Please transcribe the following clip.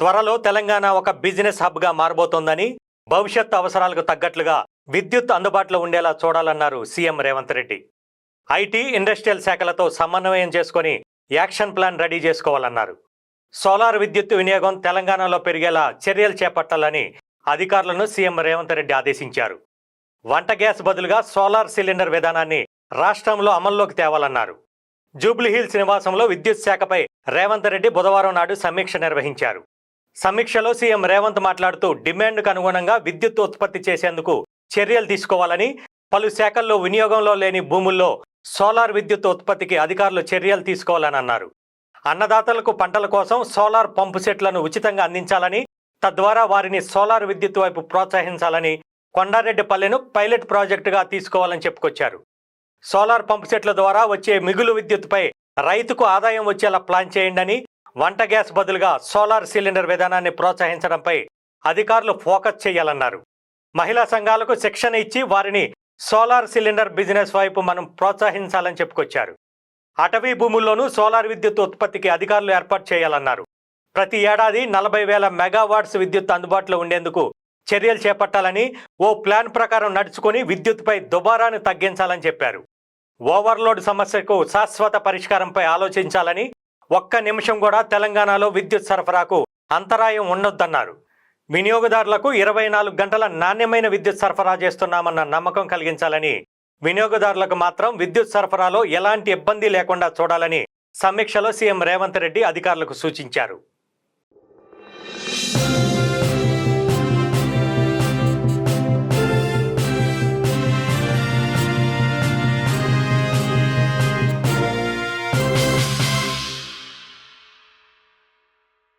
త్వరలో తెలంగాణ ఒక బిజినెస్ హబ్గా మారబోతోందని భవిష్యత్ అవసరాలకు తగ్గట్లుగా విద్యుత్ అందుబాటులో ఉండేలా చూడాలన్నారు CM Revanth Reddy. IT industrial శాఖలతో సమన్వయం చేసుకొని యాక్షన్ ప్లాన్ రెడీ చేసుకోవాలన్నారు. సోలార్ విద్యుత్ వినియోగం తెలంగాణలో పెరిగేలా చర్యలు చేపట్టాలని అధికారులను సీఎం రేవంత్ రెడ్డి ఆదేశించారు. వంట గ్యాస్ బదులుగా సోలార్ సిలిండర్ విధానాన్ని రాష్ట్రంలో అమల్లోకి తేవాలన్నారు. జూబ్లీహిల్స్ నివాసంలో విద్యుత్ శాఖపై రేవంత్ రెడ్డి బుధవారం నాడు సమీక్ష నిర్వహించారు. సమీక్షలో సీఎం రేవంత్ మాట్లాడుతూ డిమాండ్కు అనుగుణంగా విద్యుత్ ఉత్పత్తి చేసేందుకు చర్యలు తీసుకోవాలని పలు శాఖల్లో వినియోగంలో లేని భూముల్లో సోలార్ విద్యుత్ ఉత్పత్తికి అధికారులు చర్యలు తీసుకోవాలని అన్నారు. అన్నదాతలకు పంటల కోసం సోలార్ పంపు సెట్లను ఉచితంగా అందించాలని తద్వారా వారిని సోలార్ విద్యుత్ వైపు ప్రోత్సహించాలని కొండారెడ్డిపల్లెను పైలట్ ప్రాజెక్టుగా తీసుకోవాలని చెప్పుకొచ్చారు. సోలార్ పంపు సెట్ల ద్వారా వచ్చే మిగులు విద్యుత్పై రైతుకు ఆదాయం వచ్చేలా ప్లాన్ చేయండి వంట గ్యాస్ బదులుగా సోలార్ సిలిండర్ విధానాన్ని ప్రోత్సహించడంపై అధికారులు ఫోకస్ చేయాలన్నారు. మహిళా సంఘాలకు శిక్షణ ఇచ్చి వారిని సోలార్ సిలిండర్ బిజినెస్ వైపు మనం ప్రోత్సహించాలని చెప్పుకొచ్చారు. అటవీ భూముల్లోనూ సోలార్ విద్యుత్ ఉత్పత్తికి అధికారులు ఏర్పాటు చేయాలన్నారు. ప్రతి ఏడాది నలభై వేల మెగావాట్స్ విద్యుత్ అందుబాటులో ఉండేందుకు చర్యలు చేపట్టాలని ఓ ప్లాన్ ప్రకారం నడుచుకుని విద్యుత్పై దుబారాను తగ్గించాలని చెప్పారు. ఓవర్లోడ్ సమస్యకు శాశ్వత పరిష్కారంపై ఆలోచించాలని ఒక్క నిమిషం కూడా తెలంగాణలో విద్యుత్ సరఫరాకు అంతరాయం ఉండొద్దన్నారు. వినియోగదారులకు ఇరవై నాలుగు గంటల నాణ్యమైన విద్యుత్ సరఫరా చేస్తున్నామన్న నమ్మకం కలిగించాలని వినియోగదారులకు మాత్రం విద్యుత్ సరఫరాలో ఎలాంటి ఇబ్బంది లేకుండా చూడాలని సమీక్షలో సీఎం రేవంత్ రెడ్డి అధికారులకు సూచించారు.